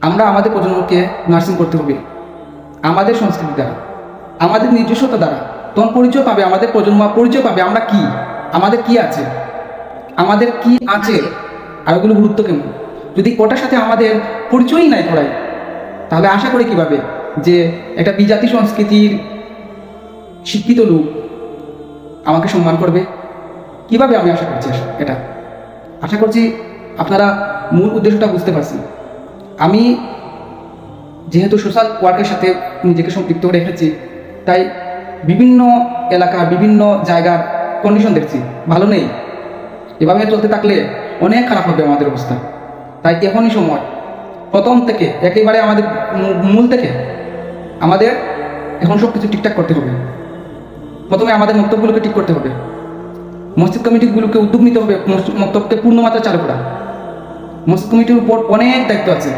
আমরা আমাদের প্রজন্মকে নার্সিং করতে হবে। আমাদের সংস্কৃতি দ্বারা, আমাদের নিজস্বতা দ্বারা। তখন পরিচয় পাবে, আমাদের প্রজন্ম পরিচয় পাবে, আমরা কি? আমাদের কি আছে? আমাদের কি আছে? আর ওগুলো গুরুত্ব কেমন? যদি ওটার সাথে আমাদের পরিচয়ই নাই করাই তাহলে আশা করি কীভাবে? যে একটা বিজাতি সংস্কৃতির শিক্ষিত লোক আমাকে সম্মান করবে। কীভাবে আমি আশা করছি এটা? আশা করছি আপনারা মূল উদ্দেশ্যটা বুঝতে পারছেন। আমি যেহেতু সোশ্যাল ওয়ার্কের সাথে নিজেকে সম্পৃক্ত রেখেছি, তাই বিভিন্ন এলাকা, বিভিন্ন জায়গার কন্ডিশন দেখছি। ভালো নেই। এভাবে চলতে থাকলে অনেক খারাপ হবে আমাদের অবস্থা। তাই এখনই সময়। প্রথম থেকে, একেবারে আমাদের মূল থেকে আমাদের এখন সব কিছু ঠিকঠাক করতে হবে। প্রথমে আমাদের মন্তব্যগুলোকে ঠিক করতে হবে। মসজিদ কমিটিগুলোকে উদ্যোগ নিতে হবে মন্তব্যকে পূর্ণমাত্রা চালু করা। মসজিদ কমিটির উপর অনেক দায়িত্ব আছে।